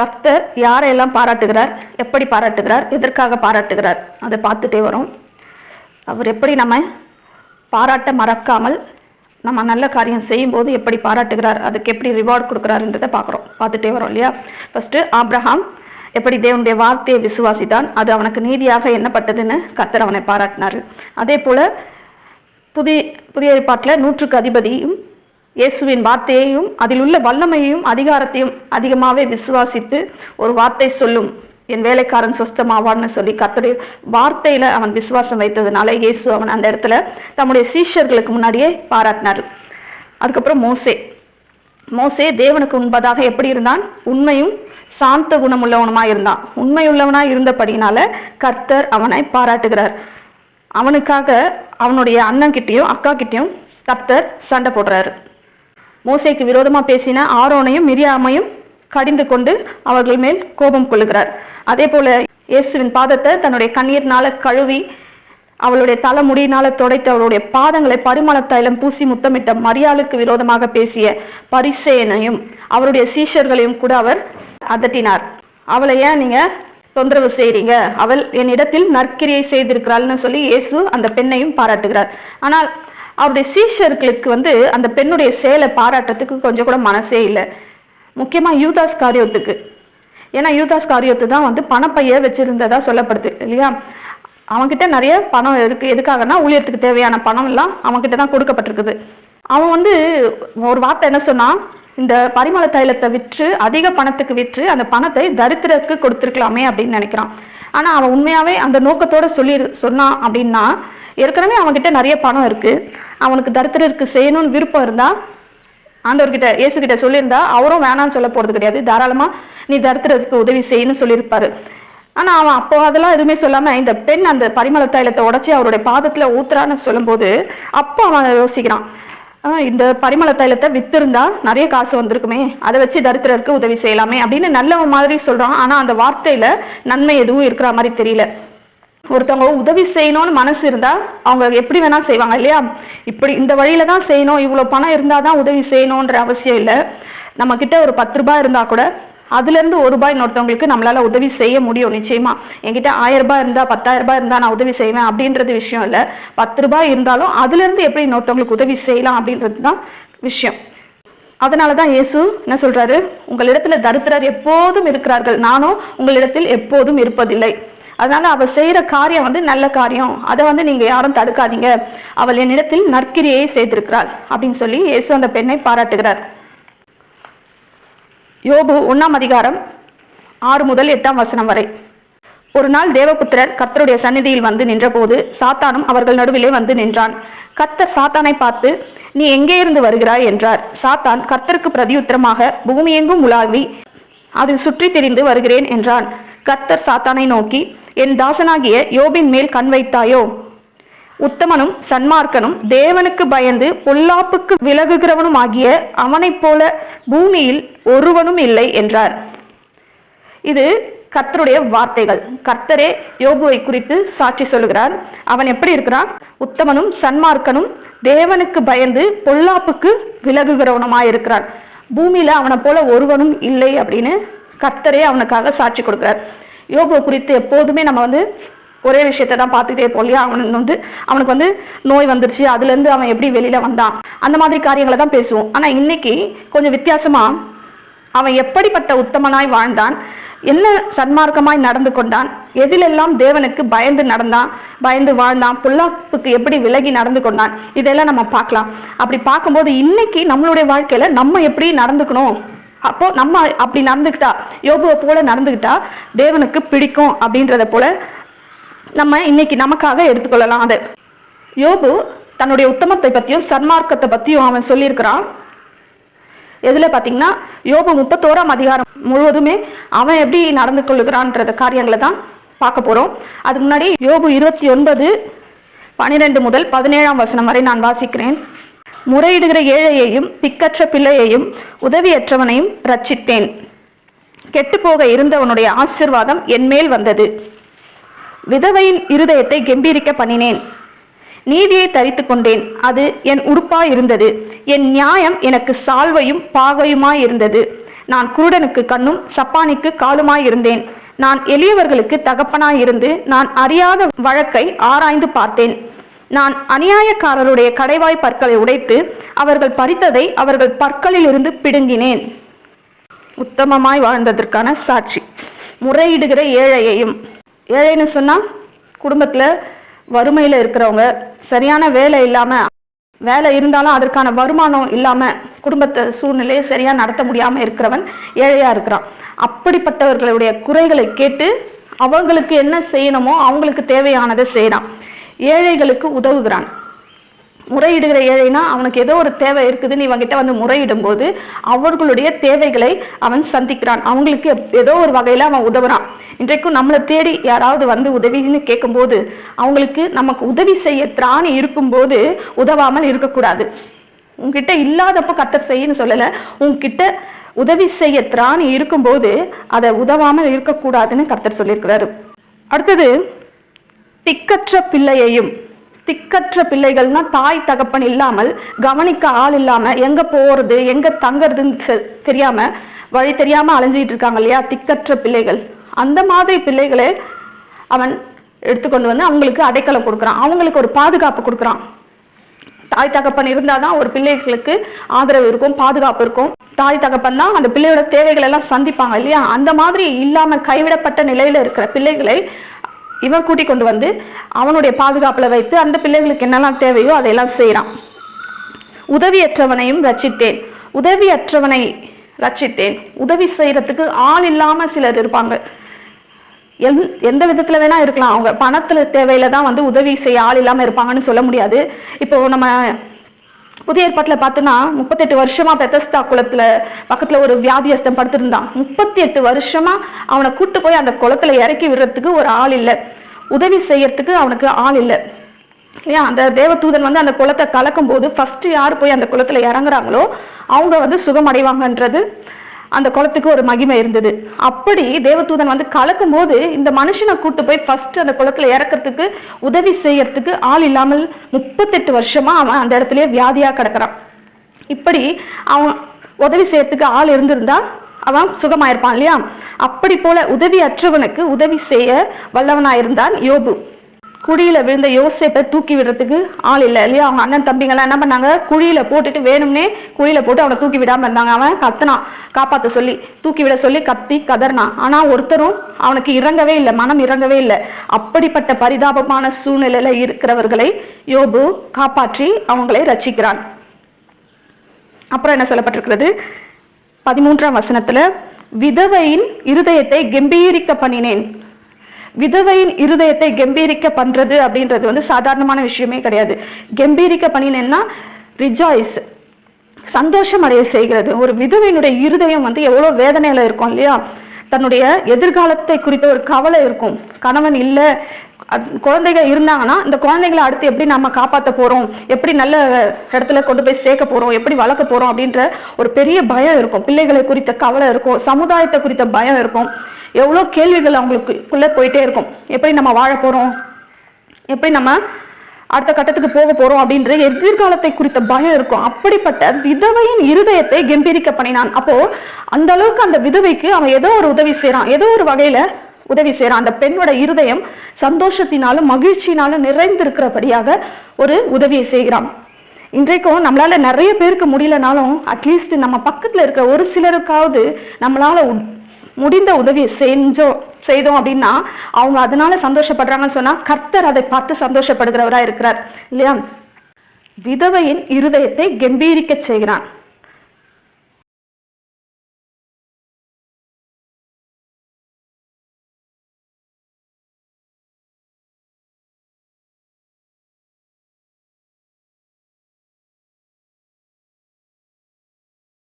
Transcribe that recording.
கர்த்தர் யாரையெல்லாம் பாராட்டுகிறார்? எப்படி பாராட்டுகிறார்? எதற்காக பாராட்டுகிறார்? அதை பார்த்துட்டே வரும். அவர் எப்படி நம்ம பாராட்ட மறக்காமல் நம்ம நல்ல காரியம் செய்யும்போது எப்படி பாராட்டுகிறார்? அதுக்கு எப்படி ரிவார்ட் கொடுக்குறாருன்றதை பார்க்குறோம். பார்த்துட்டே வரோம் இல்லையா? ஃபர்ஸ்ட்டு ஆப்ரஹாம் எப்படி தேவனுடைய வார்த்தையை விசுவாசித்தான் அது அவனுக்கு நீதியாக எண்ணப்பட்டதுன்னு கர்த்தர் அவனை பாராட்டினார். அதே போல் புதிய புதிய ஏற்பாட்டில் நூற்றுக்கு அதிபதியும் இயேசுவின் வார்த்தையையும் அதில் உள்ள வல்லமையையும் அதிகாரத்தையும் அதிகமாகவே விசுவாசித்து ஒரு வார்த்தை சொல்லும். என் வேலைக்காரன் சொஸ்தமாவான்னு சொல்லி கத்துடைய வார்த்தையில அவன் விசுவாசம் வைத்ததுனால இயேசு அவன் அந்த இடத்துல தம்முடைய சீஷர்களுக்கு முன்னாடியே பாராட்டினார். அதுக்கப்புறம் மோசே. மோசே தேவனுக்கு உண்பதாக எப்படி இருந்தான்? உண்மையும் சாந்த குணம் உள்ளவனுமா இருந்தான். உண்மையுள்ளவனா இருந்தபடினால கர்த்தர் அவனை பாராட்டுகிறார். அவனுக்காக அவனுடைய அண்ணன் கிட்டேயும் அக்கா கிட்டேயும் கர்த்தர் சண்டை போடுறாரு. மோசைக்கு விரோதமா பேசின ஆரோனையும் மிரியாமையும் கடிந்து கொண்டு அவர்கள் மேல் கோபம் கொள்ளுகிறார். அதே போல இயேசுவின் பாதத்தை தன்னுடைய கண்ணீர்னால கழுவி அவளுடைய தலைமுடியினால துடைத்து அவளுடைய பாதங்களை பரிமள தைலம் பூசி முத்தமிட்ட மரியாளுக்கு விரோதமாக பேசிய பரிசேனையும் அவருடைய சீஷர்களையும் கூட அவர் அதட்டினார். அவளை ஏன் நீங்க தொந்தரவு செய்றீங்க? அவள் என்னிடத்தில் நற்கிரியை செய்திருக்கிறாள்னு சொல்லி இயேசு அந்த பெண்ணையும் பாராட்டுகிறார். ஆனால் அவருடைய சீஷர்களுக்கு வந்து அந்த பெண்ணுடைய சேலை பாராட்டுறதுக்கு கொஞ்சம் கூட மனசே இல்லை. முக்கியமாக யூதாஸ் காரியத்துக்கு. ஏன்னா யூதாஸ் காரியத்து தான் வந்து பணப்பைய வச்சிருந்ததா சொல்லப்படுது இல்லையா? அவன்கிட்ட நிறைய பணம் இருக்கு. எதுக்காகனா ஊழியத்துக்கு தேவையான பணம் எல்லாம் அவன்கிட்ட தான் கொடுக்கப்பட்டிருக்குது. அவன் வந்து ஒரு வார்த்தை என்ன சொன்னான் இந்த பரிமள தைலத்தை விற்று அதிக பணத்துக்கு விற்று அந்த பணத்தை தரித்திரருக்கு கொடுத்துருக்கலாமே அப்படின்னு நினைக்கிறான். ஆனா அவன் உண்மையாவே அந்த நோக்கத்தோட சொல்லி சொன்னான் அப்படின்னா ஏற்கனவே அவன்கிட்ட நிறைய பணம் இருக்கு. அவனுக்கு தரித்திரருக்கு செய்யணும்னு விருப்பம் இருந்தா ஆண்டவர்கிட்ட இயேசு கிட்ட சொல்லியிருந்தா அவரும் வேணாம்னு சொல்ல போறது கிடையாது. தாராளமா நீ தரித்திரத்துக்கு உதவி செய்யணும்னு சொல்லியிருப்பாரு. ஆனா அவன் அப்போ அதெல்லாம் எதுவுமே சொல்லாம இந்த பெண் அந்த பரிமள தைலத்தை உடச்சி அவருடைய பாதத்துல ஊத்துறான்னு சொல்லும்போது அப்போ அவன் யோசிக்கிறான். இந்த பரிமள தைலத்தை வித்திருந்தா நிறைய காசு வந்திருக்குமே அதை வச்சு தரித்திரருக்கு உதவி செய்யலாமே அப்படின்னு நல்லவன் மாதிரி சொல்றான். ஆனா அந்த வார்த்தையில நன்மை எதுவும் இருக்கிற மாதிரி தெரியல. ஒருத்தவங்க உதவி செய்யணும்னு மனசு இருந்தா அவங்க எப்படி வேணா செய்வாங்க இல்லையா? இப்படி இந்த வழியில தான் செய்யணும் இவ்வளவு பணம் இருந்தாதான் உதவி செய்யணும்ன்ற அவசியம் இல்லை. நம்ம கிட்ட ஒரு பத்து ரூபாய் இருந்தா கூட அதுல இருந்து ஒரு ரூபாய் இன்னொருத்தவங்களுக்கு நம்மளால உதவி செய்ய முடியும் நிச்சயமா. என்கிட்ட ஆயிரம் ரூபாய் இருந்தா பத்தாயிரம் ரூபாய் இருந்தா நான் உதவி செய்வேன் அப்படின்றது விஷயம் இல்லை. பத்து ரூபாய் இருந்தாலும் அதுல இருந்து எப்படி இன்னொருத்தவங்களுக்கு உதவி செய்யலாம் அப்படின்றது தான் விஷயம். அதனாலதான் இயேசு என்ன சொல்றாரு? உங்களிடத்துல தரித்திரர் எப்போதும் இருக்கிறார்கள். நானும் உங்களிடத்தில் எப்போதும் இருப்பதில்லை. அதனால அவள் செய்யற காரியம் வந்து நல்ல காரியம். அதை வந்து நீங்க யாரும் தடுக்காதீங்க. அவள் என்னிடத்தில் நற்கிரியை செய்திருக்கிறாள் அப்படின்னு சொல்லி இயேசு அந்த பெண்ணை பாராட்டுகிறார். யோபு ஒண்ணாம் அதிகாரம் ஆறு முதல் எட்டாம் வசனம் வரை. ஒரு நாள் தேவபுத்திரர் கர்த்தருடைய சந்நிதியில் வந்து நின்றபோது சாத்தானும் அவர்கள் நடுவிலே வந்து நின்றான். கர்த்தர் சாத்தானை பார்த்து நீ எங்கே இருந்து வருகிறாய்? என்றார். சாத்தான் கர்த்தருக்கு பிரதியுத்தரமாக பூமியெங்கும் உலாவி அதில் சுற்றி திரிந்து வருகிறேன் என்றான். கர்த்தர் சாத்தானை நோக்கி என் தாசனாகிய யோபின் மேல் கண் வைத்தாயோ? உத்தமனும் சன்மார்க்கனும் தேவனுக்கு பயந்து பொல்லாப்புக்கு விலகுகிறவனும் ஆகிய அவனைப் போல பூமியில் ஒருவனும் இல்லை என்றார். இது கர்த்தருடைய வார்த்தைகள். கர்த்தரே யோபுவை குறித்து சாட்சி சொல்லுகிறார். அவன் எப்படி இருக்கிறான்? உத்தமனும் சன்மார்க்கனும் தேவனுக்கு பயந்து பொல்லாப்புக்கு விலகுகிறவனுமாய் இருக்கிறான் பூமியில அவனை போல ஒருவனும் இல்லை அப்படின்னு கர்த்தரே அவனுக்காக சாட்சி கொடுக்கிறார். யோபுவை குறித்து எப்போதுமே நம்ம வந்து ஒரே விஷயத்தை தான் பார்த்துட்டே போலியா அவனுக்கு வந்து அவனுக்கு வந்து நோய் வந்துருச்சு. அதுலேருந்து அவன் எப்படி வெளியில் வந்தான்? அந்த மாதிரி காரியங்களை தான் பேசுவோம். ஆனால் இன்னைக்கு கொஞ்சம் வித்தியாசமாக அவன் எப்படிப்பட்ட உத்தமனாய் வாழ்ந்தான்? என்ன சன்மார்க்கமாய் நடந்து கொண்டான்? எதிலெல்லாம் தேவனுக்கு பயந்து நடந்தான்? பயந்து வாழ்ந்தான்? புல்லாப்புக்கு எப்படி விலகி நடந்து கொண்டான்? இதெல்லாம் நம்ம பார்க்கலாம். அப்படி பார்க்கும்போது இன்னைக்கு நம்மளுடைய வாழ்க்கையில நம்ம எப்படி நடந்துக்கணும்? அப்போ நம்ம அப்படி நடந்துக்கிட்டா யோபுவை போல நடந்துக்கிட்டா தேவனுக்கு பிடிக்கும் அப்படின்றத போல நம்ம இன்னைக்கு நமக்காக எடுத்துக்கொள்ளலாம் அது. யோபு தன்னுடைய உத்தமத்தை பத்தியும் சன்மார்க்கத்தை பத்தியும் அவன் சொல்லியிருக்கிறான். எதுல பாத்தீங்கன்னா யோபு முப்பத்தோராம் அதிகாரம் முழுவதுமே அவன் எப்படி நடந்து கொள்ளுகிறான்ற காரியங்களை தான் பார்க்க போறோம். அதுக்கு முன்னாடி யோபு இருபத்தி ஒன்பது பனிரெண்டு முதல் பதினேழாம் வசனம் வரை நான் வாசிக்கிறேன். முறையிடுகிற ஏழையையும் திக்கற்ற பிள்ளையையும் உதவியற்றவனையும் ரட்சித்தேன் கெட்டுப்போக இருந்தவனுடைய ஆசிர்வாதம் என்மேல் வந்தது. விதவையின் இருதயத்தை கெம்பீரிக்க பண்ணினேன். நீதியை தரித்து கொண்டேன். அது என் உடுப்பாய் இருந்தது. என் நியாயம் எனக்கு சால்வையும் பாகையுமாய் இருந்தது. நான் குருடனுக்கு கண்ணும் சப்பானிக்கு காலுமாய் இருந்தேன். நான் எளியவர்களுக்கு தகப்பனாய் இருந்து நான் அறியாத வழக்கை ஆராய்ந்து பார்த்தேன். நான் அநியாயக்காரருடைய கடைவாய் பற்களை உடைத்து அவர்கள் பறித்ததை அவர்கள் பற்களில் இருந்து பிடுங்கினேன். உத்தமமாய் வாழ்ந்ததற்கான சாட்சி. முறையிடுகிற ஏழையையும். ஏழைன்னு சொன்னால் குடும்பத்தில் வறுமையில் இருக்கிறவங்க சரியான வேலை இல்லாமல் வேலை இருந்தாலும் அதற்கான வருமானம் இல்லாமல் குடும்பத்தை சூழ்நிலையை சரியாக நடத்த முடியாமல் இருக்கிறவன் ஏழையாக இருக்கிறான். அப்படிப்பட்டவர்களுடைய குறைகளை கேட்டு அவங்களுக்கு என்ன செய்யணுமோ அவங்களுக்கு தேவையானதை செய்யலாம் ஏழைகளுக்கு உதவுகிறான். முறையிடுகிற ஏழைனா அவனுக்கு ஏதோ ஒரு தேவை இருக்குதுன்னு இவங்கிட்ட வந்து முறையிடும் போது அவர்களுடைய தேவைகளை அவன் சந்திக்கிறான். அவங்களுக்கு எப்- ஏதோ ஒரு வகையில அவன் உதவுறான். இன்றைக்கும் நம்மளை தேடி யாராவது வந்து உதவின்னு கேட்கும்போது அவங்களுக்கு நமக்கு உதவி செய்ய திராணி இருக்கும்போது உதவாமல் இருக்கக்கூடாது. உங்ககிட்ட இல்லாதப்போ கத்தர் செய்யன்னு சொல்லலை. உங்ககிட்ட உதவி செய்ய திராணி இருக்கும்போது அதை உதவாமல் இருக்கக்கூடாதுன்னு கத்தர் சொல்லியிருக்கிறாரு. அடுத்தது திக்கற்ற பிள்ளையையும் திக்கற்ற பிள்ளைகள்னா தாய் தகப்பன் இல்லாமல் கவனிக்க ஆள் இல்லாம எங்க போறது எங்க தங்கறதுன்னு தெ- தெரியாம வழி தெரியாம அலைஞ்சிட்டு இருக்காங்க இல்லையா? திக்கற்ற பிள்ளைகள். அந்த மாதிரி பிள்ளைகளை அவன் எடுத்துக்கொண்டு வந்து அவங்களுக்கு அடைக்கலம் கொடுக்குறான். அவங்களுக்கு ஒரு பாதுகாப்பு கொடுக்குறான். தாய் தகப்பன் இருந்தாதான் ஒரு பிள்ளைகளுக்கு ஆதரவு இருக்கும் பாதுகாப்பு இருக்கும். தாய் தகப்பன் தான் அந்த பிள்ளையோட தேவைகள் எல்லாம் சந்திப்பாங்க இல்லையா? அந்த மாதிரி இல்லாம கைவிடப்பட்ட நிலையில இருக்கிற பிள்ளைகளை இவன் கூட்டி கொண்டு வந்து அவனுடைய பாதுகாப்பில் வைத்து அந்த பிள்ளைகளுக்கு என்னெல்லாம் தேவையோ அதையெல்லாம் செய்கிறான் உதவியற்றவனையும் ரச்சித்தேன் உதவியற்றவனை ரச்சித்தேன் உதவி செய்யறதுக்கு ஆள் இல்லாம சிலர் இருப்பாங்க. எந் எந்த விதத்துல வேணா இருக்கலாம். அவங்க பணத்துல தேவையில தான் வந்து உதவி செய்ய ஆள் இல்லாம இருப்பாங்கன்னு சொல்ல முடியாது. இப்போ நம்ம புதிய ஏற்பாட்டில் பார்த்தோன்னா முப்பத்தெட்டு வருஷமா பெத்தஸ்தா குளத்துல பக்கத்துல ஒரு வியாதியஸ்தன் படுத்திருந்தான். முப்பத்தி எட்டு வருஷமா அவனை கூட்டு போய் அந்த குளத்துல இறக்கி விடுறதுக்கு ஒரு ஆள் இல்லை. உதவி செய்யறதுக்கு அவனுக்கு ஆள் இல்லை. இல்லையா அந்த தேவதூதன் வந்து அந்த குளத்தை கலக்கும் போது ஃபர்ஸ்ட் யார் போய் அந்த குளத்துல இறங்குறாங்களோ அவங்க வந்து சுகமடைவாங்கன்றது அந்த குளத்துக்கு ஒரு மகிமை இருந்தது. அப்படி தேவதூதன் வந்து கலக்கும் போது இந்த மனுஷனை கூட்டு போய் ஃபர்ஸ்ட் அந்த குளத்துல இறக்கிறதுக்கு உதவி செய்யறதுக்கு ஆள் இல்லாமல் முப்பத்தெட்டு வருஷமா அவன் அந்த இடத்துலயே வியாதியா கிடக்குறான். இப்படி அவன் உதவி செய்யறதுக்கு ஆள் இருந்திருந்தா அவன் சுகமாயிருப்பான் இல்லையா? அப்படி போல உதவி அற்றவனுக்கு உதவி செய்ய வல்லவனாயிருந்தான் யோபு. குழியில விழுந்த யோசேப்பை தூக்கி விடுறதுக்கு ஆள் இல்லை இல்லையா? அவங்க அண்ணன் தம்பிங்கெல்லாம் என்ன பண்ணாங்க? குழியில போட்டுட்டு வேணும்னே குழியில போட்டு அவனை தூக்கி விடாம இருந்தாங்க. அவன் கத்தனான் காப்பாத்த சொல்லி தூக்கி விட சொல்லி கத்தி கதறினான் ஆனா ஒருத்தரும் அவனுக்கு இறங்கவே இல்லை மனம் இறங்கவே இல்லை. அப்படிப்பட்ட பரிதாபமான சூழ்நிலையில இருக்கிறவர்களை யோபு காப்பாற்றி அவங்களை ரச்சிக்கிறான் அப்புறம் என்ன சொல்லப்பட்டிருக்கிறது? பதிமூன்றாம் வசனத்துல விதவையின் இருதயத்தை கம்பீரிக்க பண்ணினேன். விதவையின் இருதயத்தை கம்பீரிக்க பண்றது அப்படின்றது வந்து சாதாரணமான விஷயமே கிடையாது. கம்பீரிக்க பண்ணினேன்னா ரிஜாய்ஸ் சந்தோஷம் அடைய செய்கிறது. ஒரு விதவையினுடைய இருதயம் வந்து எவ்வளவு வேதனையில இருக்கும் இல்லையா? தன்னுடைய எதிர்காலத்தை குறித்த ஒரு கவலை இருக்கும். கணவன் இல்லை குழந்தைகள் குழந்தைங்க இருந்தாங்கன்னா இந்த குழந்தைங்களை அடுத்து எப்படி நம்ம காப்பாற்ற போறோம்? எப்படி நல்ல இடத்துல கொண்டு போய் சேர்க்க போறோம்? எப்படி வளர்க்க போறோம்? அப்படின்ற ஒரு பெரிய பயம் இருக்கும். பிள்ளைகளை குறித்த கவலை இருக்கும். சமுதாயத்தை குறித்த பயம் இருக்கும். எவ்வளவு கேள்விகள் அவங்களுக்குள்ள போயிட்டே இருக்கும். எப்படி நம்ம வாழ போறோம்? எப்படி நம்ம அடுத்த கட்டத்துக்கு போக போறோம்? அப்படின்ற எதிர்காலத்தை குறித்த பயம் இருக்கும். அப்படிப்பட்ட விதவையின் இருதயத்தை கம்பீரிக்க பண்ணினான். அப்போ அந்த அளவுக்கு அந்த விதவைக்கு அவன் ஏதோ ஒரு உதவி செய்யறான் ஏதோ ஒரு வகையில உதவி செய்றான் அந்த பெண்ணோட இருதயம் சந்தோஷத்தினாலும் மகிழ்ச்சியினாலும் நிறைந்திருக்கிறபடியாக ஒரு உதவியை செய்கிறான். இன்றைக்கும் நம்மளால நிறைய பேருக்கு முடியலனாலும் அட்லீஸ்ட் நம்ம பக்கத்துல இருக்க ஒரு சிலருக்காவது நம்மளால முடிந்த உதவியை செஞ்சோம் செய்தோம் அப்படின்னா அவங்க அதனால சந்தோஷப்படுறாங்கன்னு சொன்னா கர்த்தர் அதை பார்த்து சந்தோஷப்படுகிறவரா இருக்கிறார். இல்லையா? விதவையின் இருதயத்தை கம்பீரிக்க செய்கிறான்.